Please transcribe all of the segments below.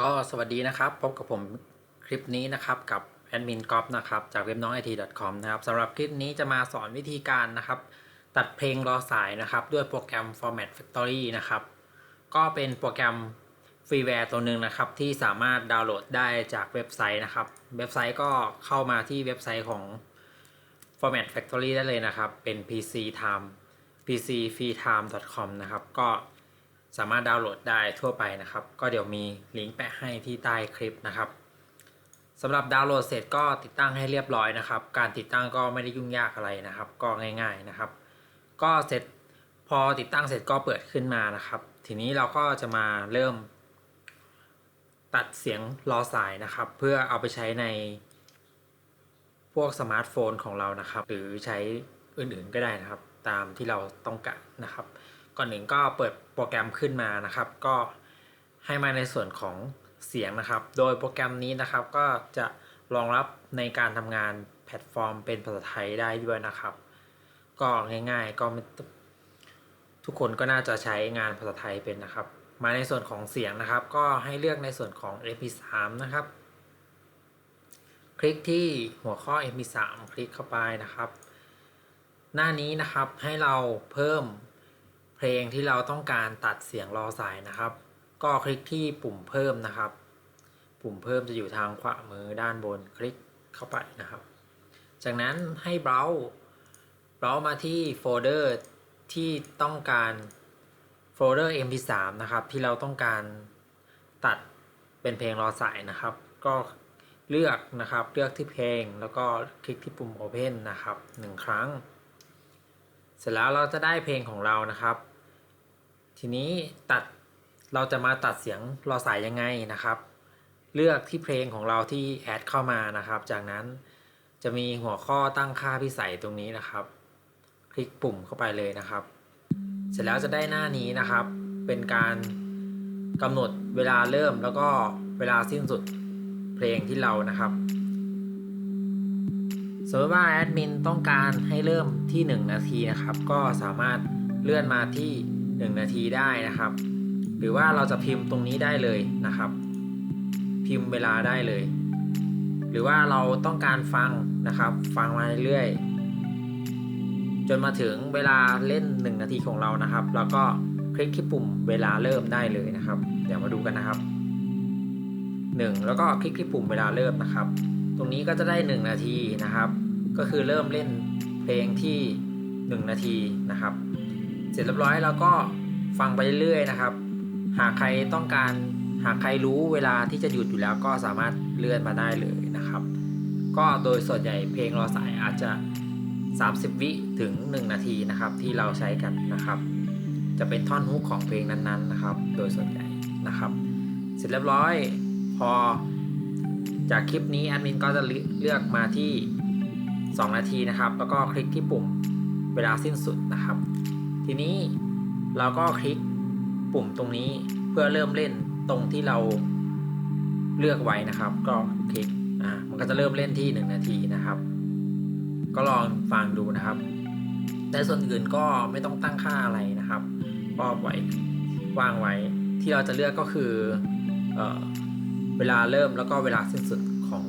ก็สวัสดีนะครับ พบกับผมคลิปนี้นะครับกับแอดมินกอฟนะครับจากเว็บน้องไอที .com นะครับสำหรับคลิปนี้จะมาสอนวิธีการนะครับ ตัดเพลงรอสายนะครับ ด้วยโปรแกรม Format Factory นะครับ ก็เป็นโปรแกรมฟรีแวร์ตัวหนึ่งนะครับ ที่สามารถดาวน์โหลดได้จากเว็บไซต์นะครับ เว็บไซต์ก็เข้ามาที่เว็บไซต์ของ Format Factory ได้เลยนะครับ เป็น PC Time pcfreetime.com นะครับก็ สามารถดาวน์โหลดได้ทั่วไปนะครับ ก็เดี๋ยวมีลิงก์แปะให้ที่ใต้คลิปนะครับสำหรับดาวน์โหลดเสร็จก็ติดตั้งให้เรียบร้อยนะครับ การติดตั้งก็ไม่ได้ยุ่งยากอะไรนะครับ ก็ง่าย ๆนะครับ ก็เสร็จพอติดตั้งเสร็จก็เปิดขึ้นมานะครับ ทีนี้เราก็จะมาเริ่ม ตัดเสียงรอสายนะครับ เพื่อเอาไปใช้ในพวกสมาร์ทโฟนของเรานะครับ หรือใช้อื่นๆก็ได้นะครับ ตามที่เราต้องการนะครับ ก่อนหนึ่งก็เปิดโปรแกรมขึ้นมานะครับ ก็ให้มาในส่วนของเสียงนะครับ โดยโปรแกรมนี้นะครับก็จะรองรับในการทำงานแพลตฟอร์มเป็นภาษาไทยได้ด้วยนะครับ ก็ง่ายๆก็ทุกคนก็น่าจะใช้งานภาษาไทยเป็นนะครับ มาในส่วนของเสียงนะครับ ก็ให้เลือกในส่วนของ MP3 นะครับ คลิกที่หัวข้อ MP3 คลิกเข้าไปนะครับ หน้านี้นะครับให้เราเพิ่ม เพลงที่เราต้องการตัดเสียงรอสายนะครับ ก็คลิกที่ปุ่มเพิ่มนะครับ ปุ่มเพิ่มจะอยู่ทางขวามือด้านบนคลิกเข้าไปนะครับ จากนั้นให้เบราว์เบราว์มาที่โฟลเดอร์ที่ต้องการโฟลเดอร์ mp3 นะครับ ที่เราต้องการตัดเป็นเพลงรอสายนะครับ ก็เลือกนะครับเลือกที่เพลงแล้วก็คลิกที่ปุ่ม Open นะครับหนึ่งครั้ง เสร็จแล้วเราจะได้เพลงของเรานะครับ ทีนี้ตัดเราจะมาตัดเสียงรอสายยังไงนะครับ เลือกที่เพลงของเราที่แอดเข้ามานะครับ จากนั้นจะมีหัวข้อตั้งค่าพิสัยตรงนี้นะครับ คลิกปุ่มเข้าไปเลยนะครับ เสร็จแล้วจะได้หน้านี้นะครับ เป็นการกำหนดเวลาเริ่มแล้วก็เวลาสิ้นสุดเพลงที่เรานะครับ สมมติว่าแอดมินต้องการให้เริ่มที่ 1 นาทีนะครับ ก็สามารถเลื่อนมาที่ 1 นาทีได้นะครับ หรือว่าเราจะพิมพ์ตรงนี้ได้เลยนะครับ พิมพ์เวลาได้เลย หรือว่าเราต้องการฟังนะครับ ฟังมาเรื่อยๆจนมาถึงเวลาเล่น 1 นาทีของเรานะครับ แล้วก็คลิกที่ปุ่มเวลาเริ่มได้เลยนะครับ เดี๋ยวมาดูกันนะครับ 1 แล้วก็คลิกที่ปุ่มเวลาเริ่มนะครับ ตรงนี้ก็จะได้ 1 นาทีนะครับ ก็คือเริ่มเล่นเพลงที่ 1 นาทีนะครับ เสร็จเรียบร้อยเราก็ฟังไปเรื่อยๆนะครับ หากใครต้องการหากใครรู้เวลาที่จะหยุดอยู่แล้วก็สามารถเลื่อนมาได้เลยนะครับ ก็โดยส่วนใหญ่เพลงรอสายอาจจะ 30 วิถึง 1 นาทีนะครับ ที่เราใช้กันนะครับ จะเป็นท่อนฮุกของเพลงนั้นๆนะครับ โดยส่วนใหญ่นะครับ เสร็จเรียบร้อยพอ จากคลิปนี้แอดมินก็จะเลือกมาที่ 2 นาทีนะครับ แล้วก็คลิกที่ปุ่มเวลาสิ้นสุดนะครับ ทีนี้เราก็คลิกปุ่มตรงนี้เพื่อเริ่มเล่นตรงที่เราเลือกไว้นะครับ ก็คลิกอ่ามันก็จะเริ่มเล่นที่ 1 นาทีนะครับ ก็ลองฟังดูนะครับแต่ส่วนอื่นก็ไม่ต้องตั้งค่าอะไรนะครับก็ไว้วางไว้ที่เราจะเลือกก็คือเออ เวลาเริ่มแล้วก็เวลาสิ้นสุดของ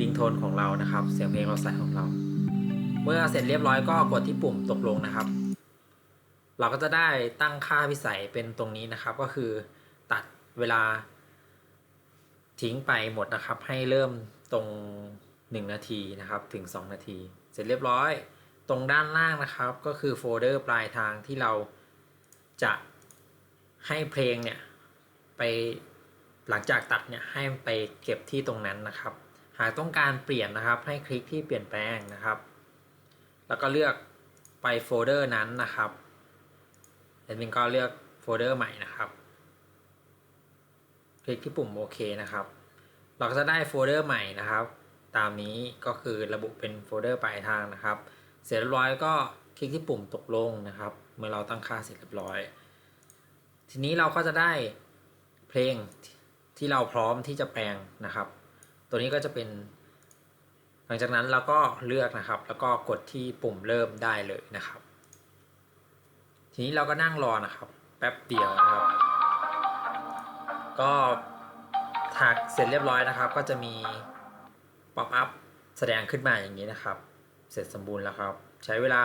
ลิงโทนของเรานะครับ เสียงเพลงเราใส่ของเรา เมื่อเสร็จเรียบร้อยก็กดที่ปุ่มตกลงนะครับ เราก็จะได้ตั้งค่าพิสัยเป็นตรงนี้นะครับ ก็คือตัดเวลาทิ้งไปหมดนะครับ ให้เริ่มตรง 1 นาทีนะครับถึง 2 นาที เสร็จเรียบร้อยตรงด้านล่างนะครับก็คือโฟลเดอร์ปลายทางที่เราจะให้เพลงเนี่ยไป หลังจากตัดเนี่ยให้ไปเก็บที่ตรงนั้นนะครับ หากต้องการเปลี่ยนนะครับ ให้คลิกที่เปลี่ยนแปลงนะครับ แล้วก็เลือกไปโฟลเดอร์นั้นนะครับแอดมินก็เลือกโฟลเดอร์ใหม่นะครับ คลิกที่ปุ่มโอเคนะครับ เราก็จะได้โฟลเดอร์ใหม่นะครับ ตามนี้ก็คือระบุเป็นโฟลเดอร์ปลายทางนะครับ เสร็จเรียบร้อยก็คลิกที่ปุ่มตกลงนะครับ เมื่อเราตั้งค่าเสร็จเรียบร้อย ทีนี้เราก็จะได้เพลง ที่เราพร้อมที่จะแปลงนะครับ ตัวนี้ก็จะเป็น หลังจากนั้นเราก็เลือกนะครับ แล้วก็กดที่ปุ่มเริ่มได้เลยนะครับ ทีนี้เราก็นั่งรอนะครับ แป๊บเดียวนะครับ ก็ถักเสร็จเรียบร้อยนะครับ ก็จะมีป๊อปอัพแสดงขึ้นมาอย่างนี้นะครับ เสร็จสมบูรณ์แล้วครับ ใช้เวลา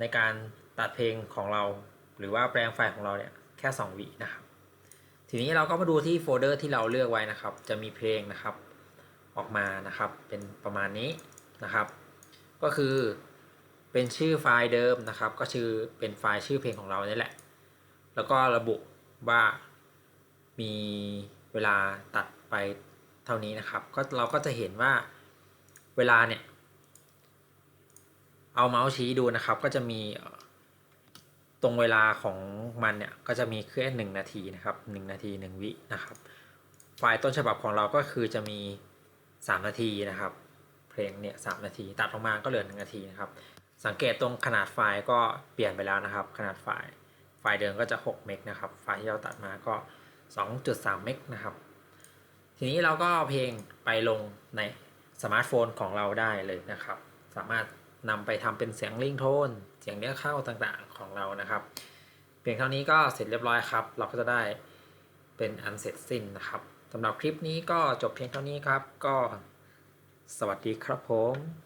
ในการตัดเพลงของเรา หรือว่าแปลงไฟล์ของเราเนี่ยแค่ 2วินะครับ ทีนี้เราก็มาดูที่โฟลเดอร์ที่เราเลือกไว้นะครับ จะมีเพลงนะครับออกมานะครับ เป็นประมาณนี้นะครับ ก็คือเป็นชื่อไฟล์เดิมนะครับ ก็ชื่อเป็นไฟล์ชื่อเพลงของเรานี่แหละ แล้วก็ระบุว่ามีเวลาตัดไปเท่านี้นะครับ ก็เราก็จะเห็นว่าเวลาเนี่ย เอาเมาส์ชี้ดูนะครับ ก็จะมี รงเวลาของมันเนี่ยก็จะมีแค่หนึ่งนาทีนะครับหนึ่งนาทีหนึ่งวินะครับ ไฟล์ต้นฉบับของเราก็คือจะมี3นาทีนะครับ เพลงเนี่ยสนาที ตัดออกมาก็เหลือหนึ่งนาทีนะครับ สังเกตตรงขนาดไฟล์ก็เปลี่ยนไปแล้วนะครับ ขนาดไฟล์ ไฟล์เดิมก็จะ6เมกนะครับ ไฟล์ที่เราตัดมาก็ 2.3เมกนะครับ ทีนี้เราก็เอาเพลงไปลงในสมาร์ทโฟนของเราได้เลยนะครับ สามารถนำไปทำเป็นเสียงลิงโทน สียงเรียกเข้าต่างๆของเรานะครับ เพียงเท่านี้ก็เสร็จเรียบร้อยครับ เราก็จะได้เป็นอันเสร็จสิ้นนะครับสำหรับคลิปนี้ก็จบเพียงเท่านี้ครับ ก็สวัสดีครับผม